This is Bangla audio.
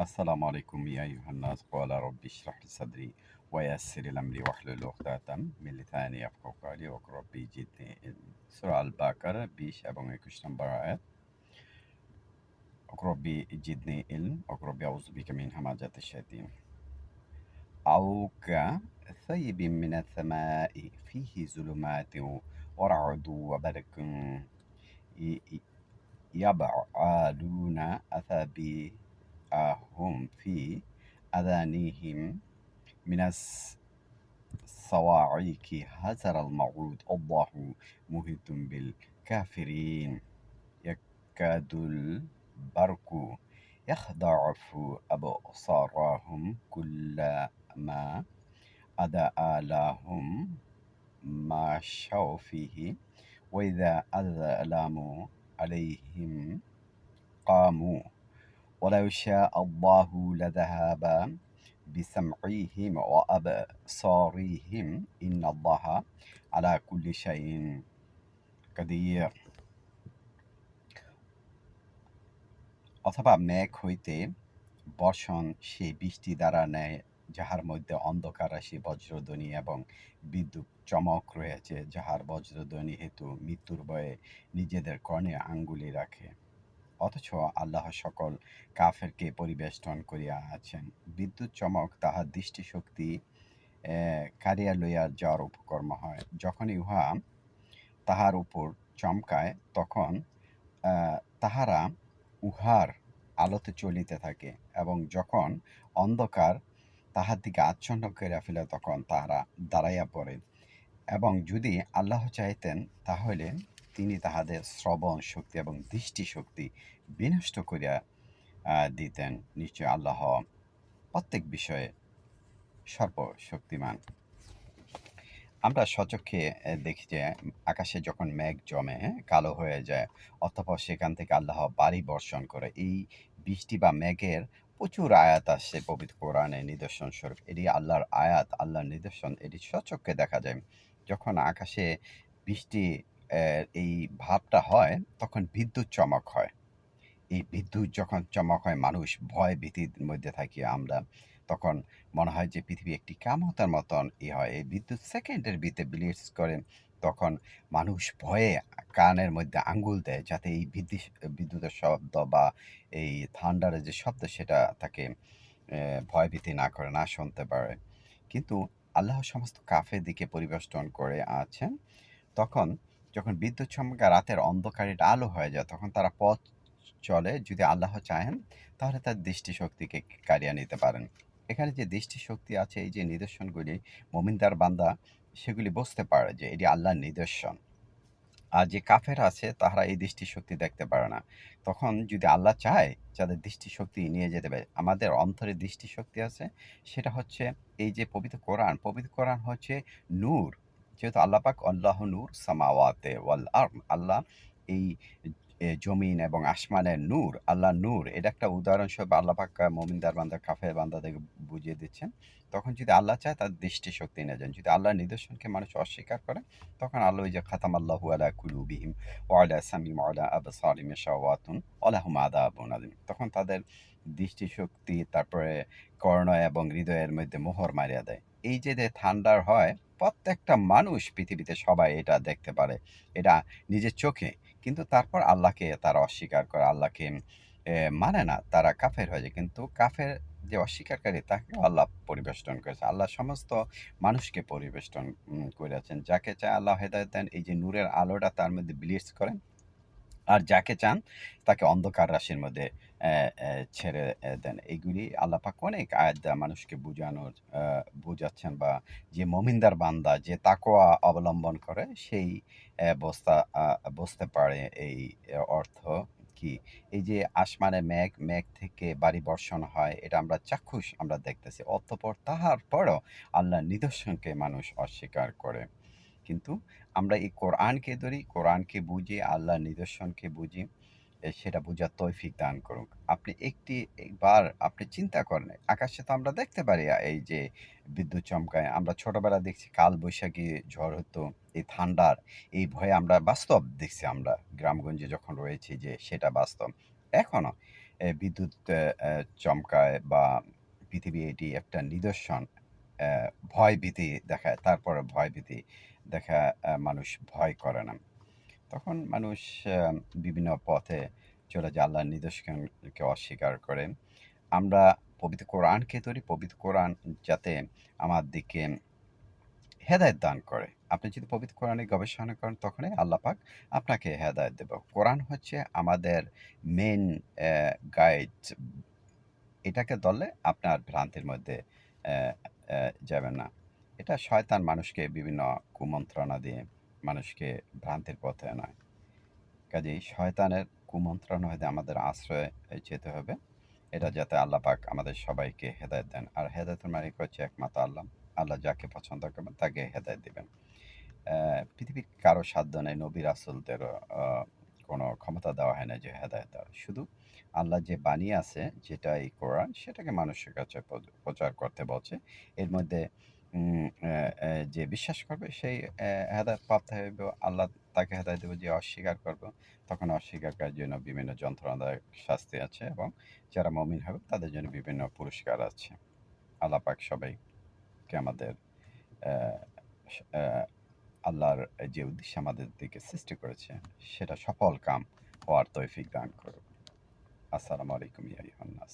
السلام عليكم يا أيها الناس قال رب اشرح لي صدري ويسر لي أمري واحلل عقدة من لساني يفقهوا قولي وقل ربي জিদনি ইলম সূরা আল বাকারা 20 এবং 21 নম্বর আয়াত وقل ربي জিদনি ইলম وقل ربي أعوذ بك من همزات الشياطين أو كثيب من السماء فيه ظلمات ورعد وبرق يبعلون أثابيعهم في أذانهم من الصواعق حذر الموعود. الله محيط بالكافرين. يكاد البرق يخضعف أبصارهم كلما أضاء لهم مشوا فيه. وإذا أظلم عليهم قاموا ولو شاء الله لذهب بسمعهم وأبصارهم إن الله على كل شيء قدير অথবা মেঘ হইতে বর্ষণ সেই বৃষ্টি দ্বারা নেয় যাহার মধ্যে অন্ধকার রাশি বজ্রধ্বনি এবং বিদ্যুৎ চমক রয়েছে যাহার বজ্রধ্বনি হেতু মৃত্যুর ভয়ে নিজেদের কর্ণে আঙ্গুলি রাখে অথচ আল্লাহ সকল কাফেরকে পরিবেষ্টন করিয়া আছেন। বিদ্যুৎ চমক তাহার দৃষ্টিশক্তি কারিয়া লইয়া যাওয়ার উপকর্ম হয়। যখনই উহা তাহার উপর চমকায়, তখন তাহারা উহার আলোতে চলিতে থাকে এবং যখন অন্ধকার তাহার দিকে আচ্ছন্ন করিয়া ফেলে, তখন তাহারা দাঁড়াইয়া পড়ে। এবং যদি আল্লাহ চাইতেন, তাহলে তিনি তাহাদের শ্রবণ শক্তি এবং দৃষ্টি শক্তি বিনষ্ট করিয়া দিতেন। নিশ্চয় আল্লাহ প্রত্যেক বিষয়ে সর্বশক্তিমান। আমরা সচক্ষে দেখি যে আকাশে যখন মেঘ জমে, কালো হয়ে যায় অথবা সেখান থেকে আল্লাহ বাড়ি বর্ষণ করে। এই বৃষ্টি বা মেঘের প্রচুর আয়াত আসছে পবিত্র কোরআনে নিদর্শন স্বরূপ। এটি আল্লাহর আয়াত, আল্লাহর নিদর্শন, এটি সচক্ষে দেখা যায়। যখন আকাশে বৃষ্টি এই ভাবটা হয়, তখন বিদ্যুৎ চমক হয়। এই বিদ্যুৎ যখন চমক হয়, মানুষ ভয় ভীতির মধ্যে থাকি আমরা, তখন মনে হয় যে পৃথিবী একটি কামতার মতন ই হয়। এই বিদ্যুৎ সেকেন্ডের ভিতরে বিলিটস করে, তখন মানুষ ভয়ে কানের মধ্যে আঙ্গুল দেয়, যাতে এই বিদ্যুৎ, বিদ্যুতের শব্দ বা এই থান্ডারের যে শব্দ সেটা তাকে ভয়ভীতি না করে, না শুনতে পারে। কিন্তু আল্লাহ সমস্ত কাফের দিকে পরিবেষ্টন করে আছেন। তখন যখন বিদ্যুৎ চমকা রাতের অন্ধকারে আলো হয়ে যায়, তখন তারা পথ চলে যদি আল্লাহ চাহেন, তাহলে তার দৃষ্টিশক্তিকে কারিয়ে নিতে পারেন। এখানে যে দৃষ্টিশক্তি আছে, এই যে নিদর্শনগুলি, মমিনদার বান্দা, সেগুলি বুঝতে পারে যে এটি আল্লাহর নিদর্শন। আর যে কাফের আছে, তাহারা এই দৃষ্টিশক্তি দেখতে পারে না। তখন যদি আল্লাহ চায়, যাদের দৃষ্টিশক্তি নিয়ে যেতে পারে, আমাদের অন্তরে দৃষ্টিশক্তি আছে, সেটা হচ্ছে এই যে পবিত্র কোরআন। পবিত্র কোরআন হচ্ছে নূর। যেহেতু আল্লাহ পাক আল্লাহ নূর সামাওয়াতে ওয়াল আল্লাহ এই জমিন এবং আসমানের নূর আল্লাহ নূর। এটা একটা উদাহরণস্বরূপ আল্লাহ পাক মমিনদার বান্দা কাফের বান্দাদেরকে বুঝিয়ে দিচ্ছেন। তখন যদি আল্লাহ চায়, তার দৃষ্টি শক্তি না যান। যদি আল্লাহর নিদর্শনকে মানুষ অস্বীকার করে, তখন আল্লাহ যে খাতাম আল্লাহু আলা কুলুবিহিম ওয়ালা সামিম ওয়ালা আবসারিম শাওয়াতুন ওয়ালাহুম আদাবুন আলিম তখন তাদের দৃষ্টিশক্তি, তারপরে কর্ণ এবং হৃদয়ের মধ্যে মোহর মারিয়া দেয়। এই যে যে ঠান্ডার হয়, প্রত্যেকটা মানুষ পৃথিবীতে সবাই এটা দেখতে পারে। এটা নিজের চোখে কিন্তু তারপর আল্লাহকে তারা অস্বীকার করে, আল্লাহকে মানে না, তারা কাফের হয়ে যায়। কিন্তু কাফের যে অস্বীকারী তাকে আল্লাহ পরিবেষ্টন করেছে। আল্লাহ সমস্ত মানুষকে পরিবেষ্টন করেছেন। যাকে চায় আল্লাহ হেদায়ত দেন, এই যে নূরের আলোটা তার মধ্যে ব্লিস করেন। আর যাকে চান, তাকে অন্ধকার রাশির মধ্যে ছেড়ে দেন। এইগুলি আল্লাপাক অনেক আয়াত মানুষকে বোঝানোর বোঝাচ্ছেন বা যে মমিন্দার বান্দা, যে তাকোয়া অবলম্বন করে, সেই বস্তা বসতে পারে এই অর্থ কি? এই যে আসমানে মেঘ মেঘ থেকে বাড়ি বর্ষণ হয়, এটা আমরা চাক্ষুষ আমরা দেখতেছি। অতঃপর তাহার পরও আল্লাহ নিদর্শনকে মানুষ অস্বীকার করে। কিন্তু আমরা এই কোরআনকে ধরি, কোরআনকে বুঝি আল্লাহ নিদর্শনকে বুঝি। সেটা বোঝার তৈফিক দান করুন আপনি একটি বার আপনি চিন্তা করেন, আকাশে তো আমরা দেখতে পারি এই যে বিদ্যুৎ চমকায়, আমরা ছোটবেলা দেখছি কাল বৈশাখী ঝড় হতো, এই ঠান্ডার, এই ভয়ে আমরা বাস্তব দেখছি আমরা, গ্রামগঞ্জে যখন রয়েছি যে সেটা বাস্তব এখনও বিদ্যুৎ চমকায় বা পৃথিবী এটি একটা নিদর্শন অ্যা ভয়-ভীতি দেখায়। তারপরে ভয়-ভীতি দেখা মানুষ ভয় করে না। তখন মানুষ বিভিন্ন পথে চলে যায় আল্লাহর নিদর্শনকে অস্বীকার করে। আমরা পবিত্র কোরআনকে ধরি, পবিত্র কোরআন যাতে আমার দিকে হেদায়েত দান করে। আপনি যদি পবিত্র কোরআনে গবেষণা করেন তখনই পাক আপনাকে হেদায়েত দেবে। কোরআন হচ্ছে আমাদের মেন গাইড। এটাকে ধরলে আপনার ভ্রান্তির মধ্যে যাবেন না। এটা শয়তান মানুষকে বিভিন্ন কুমন্ত্রণা দিয়ে মানুষকে ভ্রান্তির পথে আনায়। কাজেই শয়তানের কুমন্ত্রণা হইতে আমাদের আশ্রয়ে যেতে হবে। এটা যাতে আল্লাহ পাক আমাদের সবাইকে হেদায়ত দেন। আর হেদায়েতের মালিক হচ্ছে একমাত্র আল্লাহ। আল্লাহ যাকে পছন্দ করবেন তাকে হেদায়েত দিবেন। পৃথিবীর কারও সাধ্য নেই, নবী রাসূলদেরও আ কোনো ক্ষমতা দেওয়া হয় না যে হেদায়েত দেওয়ার। শুধু আল্লাহ যে বানিয়ে আছে, যেটা এই কোরআন, সেটাকে মানুষের কাছে প্রচার করতে বলছে। এর মধ্যে যে বিশ্বাস করবে, সেই হেদায়েত প্রাপ্ত হইবে। আল্লাহ তাকে হেদায়েত দিবে। যে অস্বীকার করবে তখন অস্বীকারীর জন্য বিভিন্ন যন্ত্রণাদায়ক শাস্তি আছে এবং যারা মুমিন হবে, তাদের জন্য বিভিন্ন পুরস্কার আছে। আল্লাহ পাক সবাইকে আমাদের আল্লাহর যে উদ্দেশ্যে আমাদেরকে সৃষ্টি করেছে, সেটা সফল কাম হওয়ার তৌফিক দান করুক। আসসালামু আলাইকুম, ইয়া নাস।